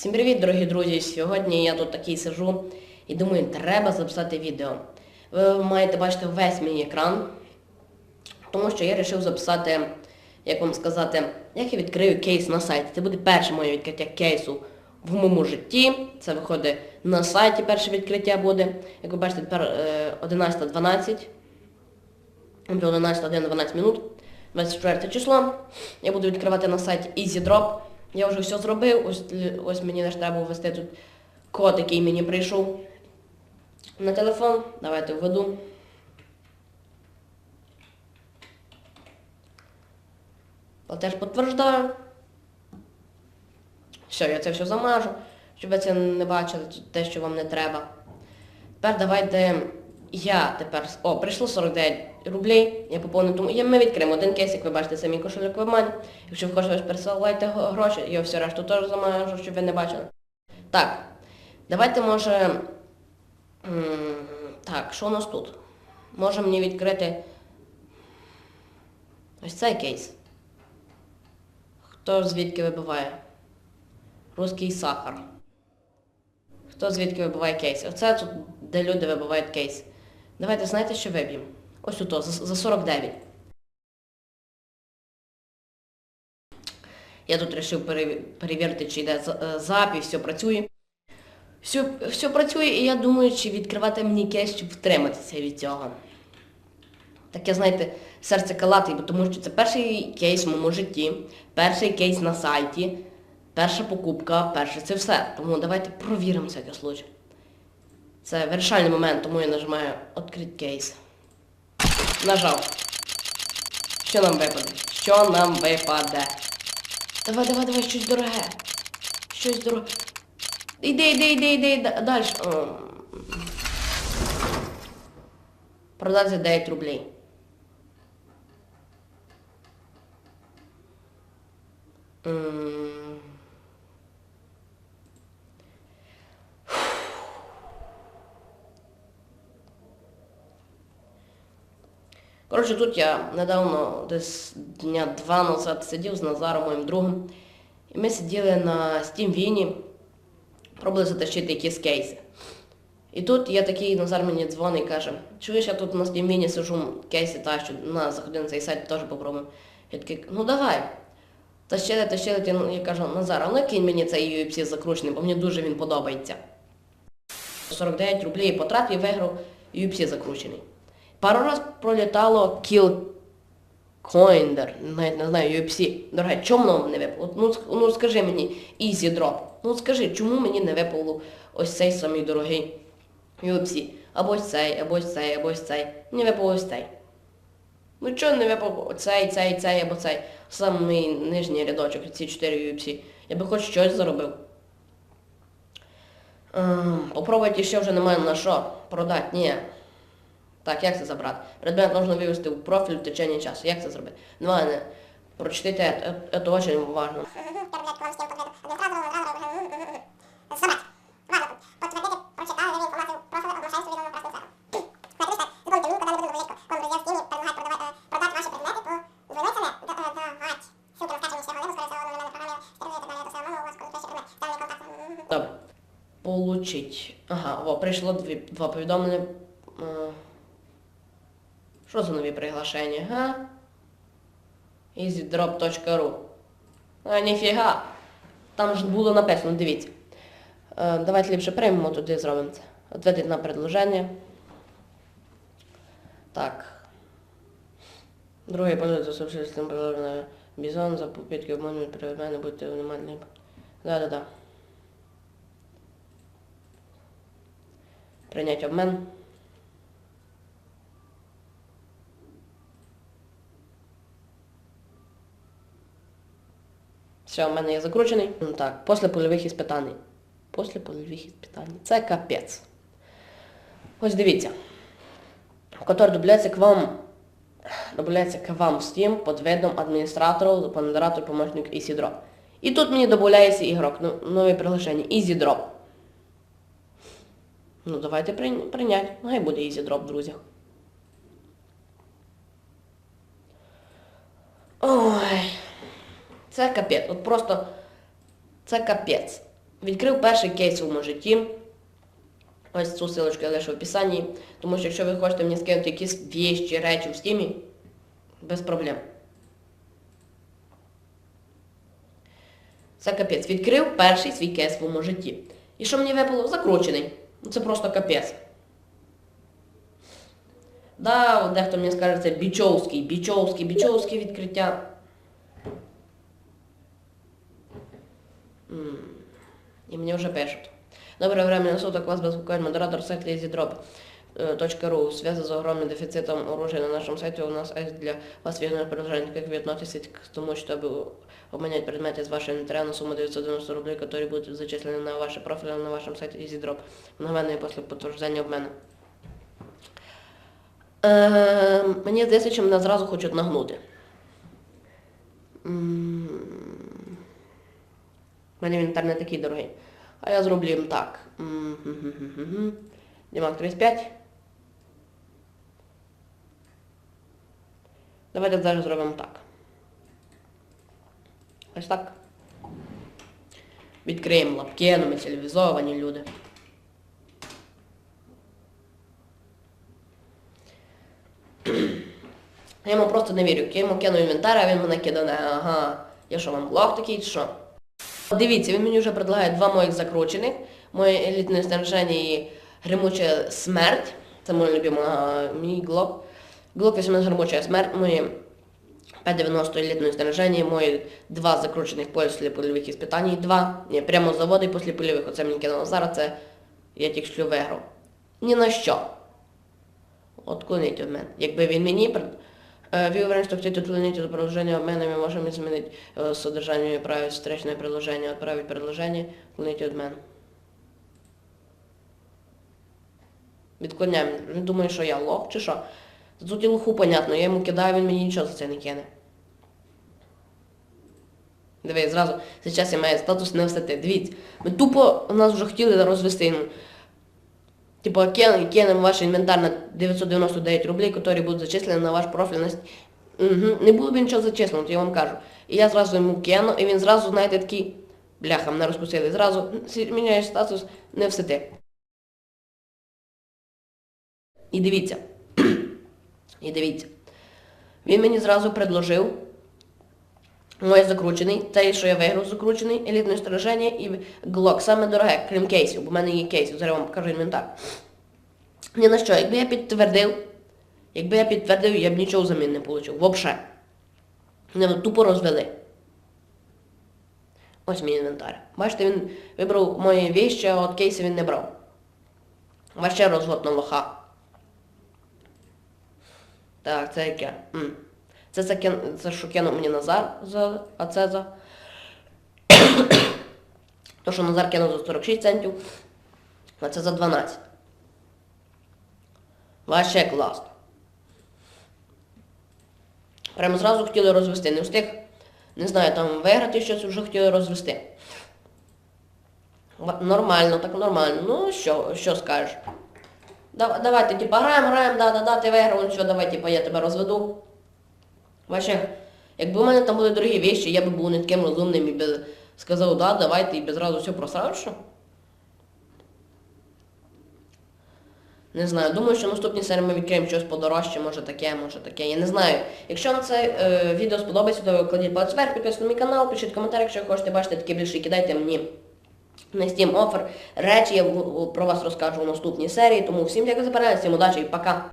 Всім привіт, дорогі друзі! Сьогодні я тут такий сижу і думаю, треба записати відео. Ви маєте бачити весь мій екран, тому що я вирішив записати, як вам сказати, як я відкрию кейс на сайті. Це буде перше моє відкриття кейсу в моєму житті. Це виходить на сайті перше відкриття буде. Як ви бачите, тепер е, 11.12. До 11 годин 12 минут. 24 число. Я буду відкривати на сайті EasyDrop. Я вже все зробив. Ось, ось мені лише треба ввести тут код, який мені прийшов на телефон. Давайте введу. Платеж підтверждаю. Все, я це все замажу, щоб ви це не бачили, те, що вам не треба. Тепер давайте я тепер... О, прийшло 49 рублей, я поповню тому. Я, ми відкриємо один кейс, як ви бачите, це мій кошельок в мене. Якщо ви хочете пересилайте гроші, я все решту теж замажу, щоб ви не бачили. Так, давайте може... Так, що у нас тут? Може мені відкрити ось цей кейс. Хто звідки вибиває? Русський сахар. Хто звідки вибиває кейси? Оце тут, де люди вибивають кейс. Давайте знаєте, що виб'ємо? Ось тут, за, за 49. Я тут вирішив перевірити, чи йде е, все працює. Все, все працює, і я думаю, чи відкривати мені кейс, щоб втриматися від цього. Таке, знаєте, серце калатить, бо тому що це перший кейс в моєму житті, перший кейс на сайті, перша покупка, перше це все. Тому давайте провіримо всякий случай. Це вирішальний момент, тому я нажимаю «Открити кейс». Нажав. Що нам випаде? Що нам випаде? Давай, давай, давай, щось дороге. Щось дороге. Іди, іди, іди, іди, далі. Продати за 9 рублей. М. Коротше, тут я недавно, десь дня два назад сидів з Назаром, моїм другом, і ми сиділи на Steam Віні, пробували затащити якісь кейси. І тут я такий, Назар мені дзвонить і каже, чуєш, я тут на Steam Віні сижу, кейси тащу, на, заходи на цей сайт, теж попробуємо. Я такий, ну давай. Тащили, тащили, я кажу, Назар, а ну кинь мені цей UFC закручений, бо мені дуже він подобається. 49 рублей потратив і виграв UFC закручений. Пару раз пролітало Kill Coinder, навіть не знаю, UFC. Дороге, чому воно не випало? Ну, ну скажи мені, Easy Drop. Ну скажи, чому мені не випало ось цей самий дорогий UFC? Або ось цей, або ось цей, або ось цей. Мені випало ось цей. Ну чого не випав цей, цей, цей або цей? Самий нижній рядочок, ці 4 UFC. Я би хоч щось заробив. Ем, Попробуйте ще вже немає на що продати. Ні. Так, як це забрати? Предмет можна вивести у профіль в течение часу. Як це зробити? Давай, не. Прочитайте, це, це дуже важливо. Добре. Получить. Ага, о, прийшло дві, два повідомлення. Е, Що приглашення, га? easydrop.ru А, ніфіга. Там ж було написано, дивіться. Е, давайте ліпше приймемо туди зробимо це. Ответить на предложення. Так. Другий пользується субсистем предложення Бізон за попитки обманюють при мене, будьте внимательні. Да-да-да. Прийнять обмен. Все, в мене є закручений. Ну так, після польових іспитань. Після польових іспитань. Це капець. Ось дивіться. Который добавляется к вам добавляется к вам в Steam под видом адміністратору, модератор, помощник EasyDrop. І тут мені додається ігрок, ну, нове приглашення, EasyDrop. Ну давайте прийня- прийнять. Хай буде EasyDrop, друзі. Ой. Це капець. От просто це капець. Відкрив перший кейс в своєму житті. Ось цю силочку я лишу в описанні. Тому що якщо ви хочете мені скинути якісь віщі, речі в стімі, без проблем. Це капець. Відкрив перший свій кейс в своєму житті. І що мені випало? Закручений. Ну це просто капець. Да, дехто мені скаже, це бічовський, бічовський, бічовське відкриття. М, І мені вже пишуть. Доброе время суток, вас беспокоит модератор сайта EasyDrop.ru. В связи с огромным дефицитом оружия на нашем сайте у нас есть для вас верное предложение. Как вы относитесь к тому, чтобы обменять предметы из вашего инвентаря на сумму 990 рублей, которые будут зачислены на ваши профили на вашем сайте EasyDrop, мгновенно и после подтверждения обмена? Е, мені здається, що мене зразу хочуть нагнути. У мене інвентар не такий дорогий. А я зроблю їм так. Дімак 35. Давайте зараз зробимо так. Ось так. Відкриємо лапки, ну ми цивілізовані люди. Я йому просто не вірю. Я йому кину інвентар, а він мене кидане. Ага. Я що вам лох такий чи що? Дивіться, він мені вже предлагає два моїх закручених. Моє елітне снаряження і гримуча смерть. Це моє любиме, а, мій глок. Глок 18 гримуча смерть, мої П-90 елітне снаряження, мої два закручених після польових іспитань. Два. Ні, прямо з заводу після польових. Оце мені кинуло зараз, це я тільки що виграв. Ні на що. Отклоніть від мене. Якби він мені пред- Е, Ви уверены, что хотите отклонить это предложение обмена, мы можем изменить э, содержание и править встречное предложение, отправить предложение, отклонить від мене. Відклоняємо. Він думає, що я лох чи що. Тут і лоху понятно, я йому кидаю, він мені нічого за це не кине. Диви, зразу, зараз я маю статус не встати. Дивіться, ми тупо нас вже хотіли розвести. кен- кинемо ваш інвентар на 999 рублей, які будуть зачислені на ваш профіль. Угу. Не було б нічого зачислено, я вам кажу. І я зразу йому кину, і він зразу, знаєте, такий, бляха, мене розпустили. Зразу сі- міняє статус не в сети. І дивіться. І дивіться. Він мені зразу предложив Мой закручений, той, що я виграв, закручений, елітне страження і глок. Саме дороге, крім кейсів, бо в мене є кейсів, зараз вам покажу інвентар. Ні на що, якби я підтвердив, якби я підтвердив, я б нічого взамін не отримав. Вообще. Мене тупо розвели. Ось мій інвентар. Бачите, він вибрав мої віщі, а от кейси він не брав. Ваще розвод на лоха. Так, це яке? М. Це, це, кен- це що кинув мені Назар, за, а це за... То, що Назар кинув за 46 центів, а це за 12. Ваще класно. Прямо зразу хотіли розвести. Не встиг, не знаю, там виграти щось, вже хотіли розвести. Нормально, так нормально. Ну, що, що скажеш? Дав- Давайте, типа, граємо, граємо, да-да-да, ти виграв, ну що, давай, типа, я тебе розведу. Ваше, якби у мене там були дорогі вещи, я би був не таким розумним і би сказав, да, давайте, і би зразу все просрав, що? Не знаю, думаю, що в наступній серії ми відкриємо щось подорожче, може таке, може таке, я не знаю. Якщо вам це е, відео сподобається, то кладіть палець вверх, підписуйтесь на мій канал, пишіть коментар, якщо хочете бачити такі більше, кидайте мені на Steam Offer. Речі я про вас розкажу в наступній серії, тому всім дякую за перегляд, всім удачі і пока!